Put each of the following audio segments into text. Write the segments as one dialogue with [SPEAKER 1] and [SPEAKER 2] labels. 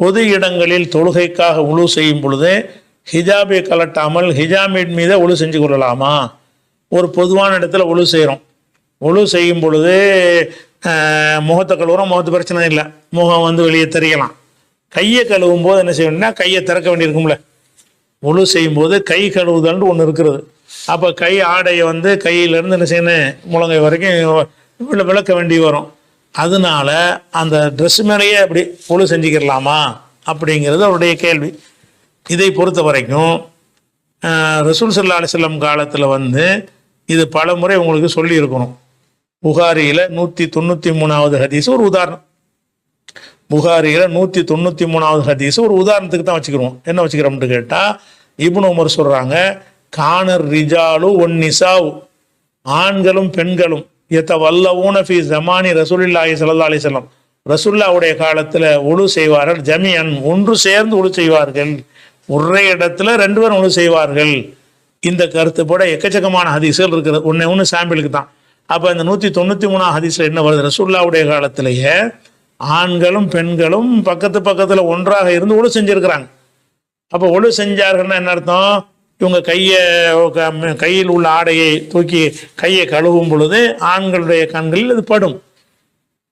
[SPEAKER 1] பொது இடங்களில் தொழுகைக்காக உழு செய்யும் பொழுது ஹிஜாபை கலட்டாமல் ஹிஜாமின் மீத உழு செஞ்சு கொள்ளலாமா? ஒரு பொதுவான இடத்துல உழு செய்கிறோம் உழு செய்யும் பொழுது முகத்தை கழுவுறோம் முகத்து பிரச்சனை இல்லை. முகம் வந்து வெளியே தெரியலாம். கையை கழுவும் போது என்ன செய்யணும்னா கையை திறக்க வேண்டியிருக்கும்ல. உழு செய்யும்போது கை கழுவுதல்னு ஒன்று இருக்கிறது. அப்போ கை ஆடையை வந்து கையிலேருந்து என்ன செய்யணும் முழங்கை வரைக்கும் விள- விளக்க வேண்டி வரும். அதனால அந்த ட்ரெஸ் மேலேயே அப்படி உழு செஞ்சுக்கிடலாமா அப்படிங்கிறது அவருடைய கேள்வி. இதை பொறுத்த வரைக்கும் ரசூல் சல்லா அலிஸ்லாம் காலத்தில் வந்து இது பல முறை உங்களுக்கு சொல்லியிருக்கணும். புகாரியில் நூற்றி தொண்ணூற்றி மூணாவது ஹதீஸ் ஒரு உதாரணம். புகாரியில் நூற்றி தொண்ணூற்றி மூணாவது ஹதீஸ் ஒரு உதாரணத்துக்கு தான் வச்சுக்கிறோம். என்ன வச்சுக்கிறோம்னு கேட்டால் இப்னு உமர் சொல்கிறாங்க கானர் ரிஜாலு ஒன் நிசாவு. ஆண்களும் பெண்களும் எத்த வல்ல ஊனஃபி ஜமானி ரசூலில்லாஹி சல்லா அலைஹி வஸல்லம். ரசுல்லாவுடைய காலத்தில் உழு செய்வார்கள் ஜமியன் ஒன்று சேர்ந்து உழு செய்வார்கள். ஒரே இடத்துல ரெண்டு பேரும் உழு செய்வார்கள். இந்த கருத்து போட எக்கச்சக்கமான ஹதீஸ்கள் இருக்குது. ஒன்று ஒன்று சாம்பிளுக்கு தான். அப்போ இந்த நூற்றி தொண்ணூற்றி மூணாம் ஹதீஸில் என்ன வருது? ரசுல்லாவுடைய காலத்திலேயே ஆண்களும் பெண்களும் பக்கத்து பக்கத்தில் ஒன்றாக இருந்து ஒழு செஞ்சுருக்கிறாங்க. அப்போ ஒழு செஞ்சார்கள்னா என்ன அர்த்தம்? இவங்க கையை க- கையில் உள்ள ஆடையை தூக்கி கையை கழுவும் பொழுது ஆண்களுடைய கண்களில் அது படும்.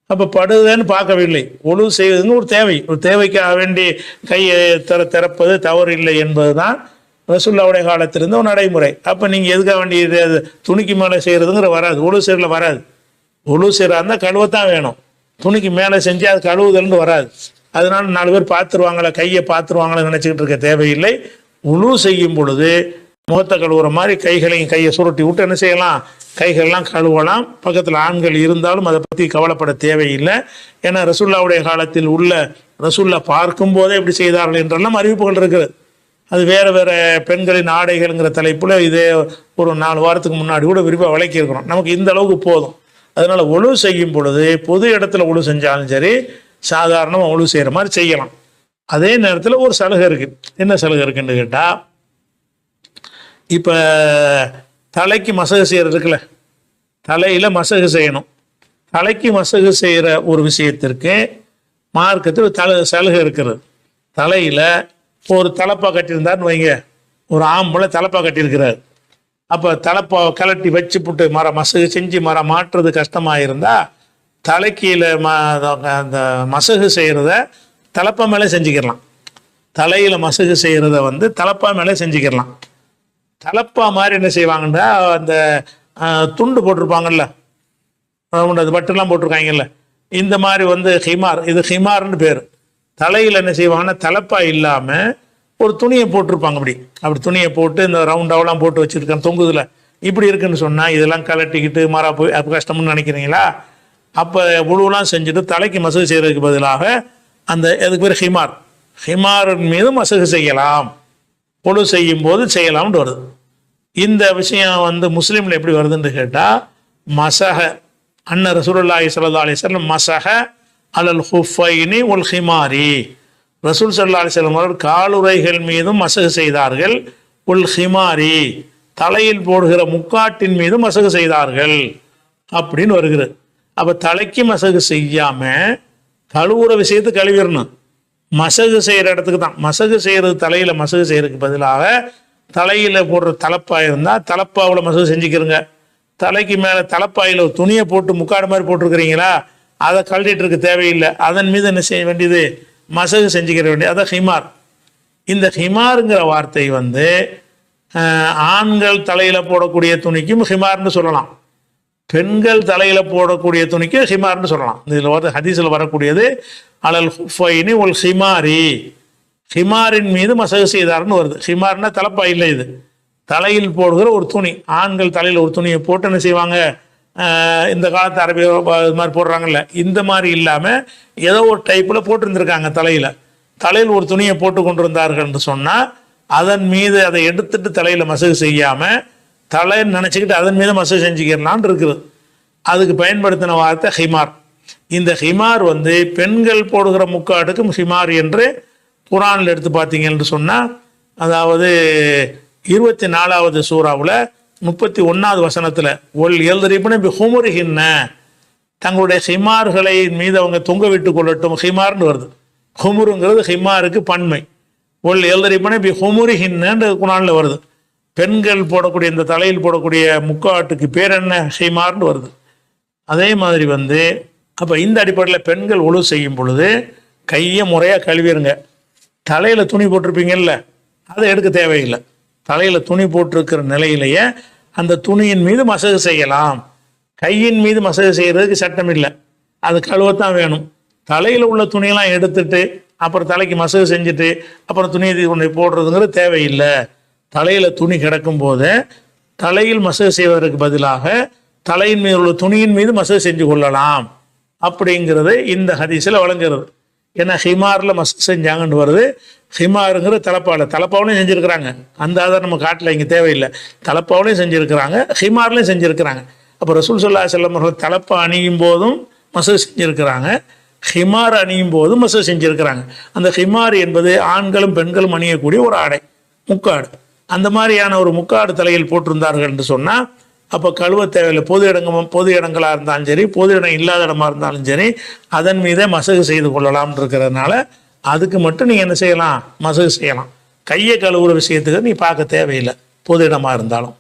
[SPEAKER 1] அப்போ படுதுன்னு பார்க்கவில்லை. ஒழுவு செய்வதுன்னு ஒரு தேவை. ஒரு தேவைக்காக வேண்டி கையை திற திறப்பது தவறு இல்லை என்பதுதான் ரசுல்லாவுடைய காலத்திலிருந்து ஒரு நடைமுறை. அப்போ நீங்கள் எதுக்காக வேண்டி இது அது துணிக்கு மேலே செய்கிறதுங்கிற வராது. ஒழு சீரில் வராது. ஒழு சீராக இருந்தால் கழுவத்தான் வேணும். துணிக்கு மேலே செஞ்சு அது கழுவுதல்னு வராது. அதனால நாலு பேர் பார்த்துருவாங்களே கையை பார்த்துருவாங்களே நினச்சிக்கிட்டு இருக்க தேவையில்லை. உழு செய்யும் பொழுது முகத்தை கழுவுற மாதிரி கைகளையும் கையை சுருட்டி விட்டு என்ன செய்யலாம்? கைகள்லாம் கழுவலாம். பக்கத்தில் ஆண்கள் இருந்தாலும் அதை பற்றி கவலைப்பட தேவையில்லை. ஏன்னா ரசுல்லாவுடைய காலத்தில் உள்ள ரசுல்லா பார்க்கும் போதே இப்படி செய்தார்கள் என்றெல்லாம் அறிவிப்புகள் இருக்குது அது வேறு வேறு பெண்களின் ஆடைகள்ங்கிற தலைப்பில் இதே ஒரு நாலு வாரத்துக்கு முன்னாடி கூட விரிவாக விளக்கியிருக்கிறோம். நமக்கு இந்த அளவுக்கு போதும். அதனால் ஒழு செய்யும் பொழுது பொது இடத்துல ஒழு செஞ்சாலும் சரி சாதாரணமாக ஒழு செய்கிற மாதிரி செய்யலாம். அதே நேரத்தில் ஒரு சலுகை இருக்குது என்ன சலுகை இருக்குன்னு கேட்டால் இப்போ தலைக்கு மசகு செய்கிறது இருக்குல்ல? தலையில் மசகு செய்யணும். தலைக்கு மசகு செய்கிற ஒரு விஷயத்திற்கு மார்க்கத்தில் தலை சலுகை இருக்கிறது. தலையில் ஒரு தலப்பா கட்டியிருந்தாருன்னு வைங்க. ஒரு ஆம்பளை தலைப்பா கட்டியிருக்கிறார். அப்போ தலைப்பா கலட்டி வச்சு புட்டு மர மசகு செஞ்சு மரம் மாற்றுறது கஷ்டமாக இருந்தால் தலைக்கீழ ம அந்த மசகு செய்கிறத தலப்பா மேலே செஞ்சுக்கிடலாம். தலையில் மசகு செய்கிறத வந்து தலப்பா மேலே செஞ்சுக்கிடலாம். தலப்பா மாதிரி என்ன செய்வாங்கன்னா அந்த துண்டு போட்டிருப்பாங்கல்ல. அது பட்டுலாம் போட்டிருக்காங்கல்ல. இந்த மாதிரி வந்து ஹிமார் இது ஹிமார்னு பேர். தலையில் என்ன செய்வாங்கன்னா தலப்பா இல்லாமல் ஒரு துணியை போட்டிருப்பாங்க அப்படி. அப்படி துணியை போட்டு இந்த ரவுண்டாவெலாம் போட்டு வச்சுருக்கேன் தொங்குதில். இப்படி இருக்குன்னு சொன்னால் இதெல்லாம் கலட்டிக்கிட்டு மாறா போய் அப்போ கஷ்டம்னு நினைக்கிறீங்களா? அப்போ உழுவெல்லாம் செஞ்சுட்டு தலைக்கு மசகு செய்கிறதுக்கு பதிலாக அந்த அதுக்கு பேர்? ஹிமார். ஹிமாரின் மீதும் மசகு செய்யலாம். பொழு செய்யும் போது செய்யலாம்னு வருது. இந்த விஷயம் வந்து முஸ்லீமில் எப்படி வருதுன்னு கேட்டால் மசக அன்ன ரசூலுல்லாஹி சல்லா அலைஹி மசக மசஹ அலல் ஹுஃபைனி உல் ஹிமாரி. ரசூல் சல்லா அலைஹி வஸல்லம் அவர்கள் காலுறைகள் மீதும் மசகு செய்தார்கள். உல் ஹிமாரி தலையில் போடுகிற முக்காட்டின் மீதும் மசகு செய்தார்கள். அப்படின்னு வருகிறது. அப்போ தலைக்கு மசகு செய்யாமல் கழுவுற விஷயத்தை கழுவிடணும். மசகு செய்கிற இடத்துக்கு தான். மசகு செய்கிறது தலையில் மசகு செய்கிறதுக்கு பதிலாக தலையில் போடுற தலப்பா இருந்தால் தலைப்பாவில் மசகு செஞ்சுக்கிறங்க. தலைக்கு மேலே தலைப்பாயில் ஒரு துணியை போட்டு முக்காடு மாதிரி போட்டிருக்கிறீங்களா? அதை கழட்டிட்டு இருக்க தேவையில்லை. அதன் மீது என்ன செய்ய வேண்டியது? மசகு செஞ்சுக்கிற வேண்டியது. அதான் ஹிமார். இந்த ஹிமாருங்கிற வார்த்தை வந்து ஆண்கள் தலையில் போடக்கூடிய துணிக்கும் ஹிமார்னு சொல்லலாம். பெண்கள் தலையில போடக்கூடிய துணிக்கு ஹிமார்னு சொல்லலாம். இதில் வந்து ஹதீஸில் வரக்கூடியது அலல் ஹுஃபைனி ஒல் ஹிமாரி. ஹிமாரின் மீது மசகு செய்தார்னு வருது. ஹிமார்னா தலைப்பா இல்லை இது. தலையில் போடுகிற ஒரு துணி. ஆண்கள் தலையில் ஒரு துணியை போட்டு என்ன செய்வாங்க? இந்த காலத்து அரபியோ இது மாதிரி போடுறாங்கல்ல. இந்த மாதிரி இல்லாமல் ஏதோ ஒரு டைப்பில் போட்டிருந்திருக்காங்க தலையில். தலையில் ஒரு துணியை போட்டு கொண்டிருந்தார்கள் என்று சொன்னால் அதன் மீது அதை எடுத்துட்டு தலையில் மசகு செய்யாமல் தலைன்னு நினச்சிக்கிட்டு அதன் மீது மசூ செஞ்சுக்கிறலான் இருக்குது அதுக்கு பயன்படுத்தின வார்த்தை ஹிமார். இந்த ஹிமார் வந்து பெண்கள் போடுகிற முக்காட்டுக்கும் ஹிமார் என்று குரானில் எடுத்து பார்த்தீங்கன்னு சொன்னால் அதாவது இருபத்தி நாலாவது சூறாவில் முப்பத்தி ஒன்றாவது வசனத்தில் ஒல் எழுதுறிப்புன்னு ஹுமுருகின்ன தங்களுடைய ஹிமார்களை மீது அவங்க தொங்க விட்டு கொள்ளட்டும். ஹிமார்னு வருது. ஹுமுருங்கிறது ஹிமாருக்கு பன்மை. ஒல் எழுதறிப்பனே இப்போ ஹுமுரு குரானில் குணானில் வருது. பெண்கள் போடக்கூடிய இந்த தலையில் போடக்கூடிய முக்காட்டுக்கு பேர் என்ன? செய்மார்னு வருது. அதே மாதிரி வந்து அப்போ இந்த அடிப்படையில் பெண்கள் ஒழு செய்யும் பொழுது கையை முறையாக கழுவிடுங்க தலையில் துணி போட்டிருப்பீங்கல்ல அதை எடுக்க தேவையில்லை. தலையில் துணி போட்டிருக்கிற நிலையிலேயே அந்த துணியின் மீது மசகு செய்யலாம். கையின் மீது மசகு செய்கிறதுக்கு சட்டம் இல்லை. அது கழுவத்தான் வேணும். தலையில் உள்ள துணியெல்லாம் எடுத்துட்டு அப்புறம் தலைக்கு மசகு செஞ்சுட்டு அப்புறம் துணியை கொண்டு போடுறதுங்கிறது தேவையில்லை. தலையில் துணி கிடக்கும் போது தலையில் மசகு செய்வதற்கு பதிலாக தலையின் மீது உள்ள துணியின் மீது மசகு செஞ்சு கொள்ளலாம். அப்படிங்கிறது இந்த ஹதீஸில் வழங்குறது ஏன்னா ஹிமாரில் மசகு செஞ்சாங்கன்னு வருது. ஹிமாருங்கிற தலப்பாவில் தலப்பாவிலையும் செஞ்சுருக்கிறாங்க. அந்த ஆதாரம் நம்ம காட்டில் இங்கே தேவையில்லை. தலப்பாவிலையும் செஞ்சுருக்கிறாங்க. ஹிமார்லையும் செஞ்சுருக்கிறாங்க. அப்போ ரசூல் சொல்லா செல்லம் அவர்கள் அணியும் போதும் மசகு செஞ்சுருக்கிறாங்க. ஹிமார் அணியும் போதும் மசகு செஞ்சுருக்கிறாங்க. அந்த ஹிமார் என்பது ஆண்களும் பெண்களும் அணியக்கூடிய ஒரு ஆடை முக்காடு. அந்த மாதிரியான ஒரு முக்காடு தலையில் போட்டிருந்தார்கள் என்று சொன்னால் அப்போ கழுவ தேவையில்லை. பொது இடங்க பொது இடங்களாக இருந்தாலும் சரி பொது இடம் இல்லாத இடமா இருந்தாலும் சரி அதன் மீதே மசகு செய்து கொள்ளலாம் இருக்கிறதுனால அதுக்கு மட்டும் நீ என்ன செய்யலாம்? மசகு செய்யலாம். கையை கழுவுற விஷயத்துக்கு நீ பார்க்க தேவையில்லை. பொது இடமா இருந்தாலும்.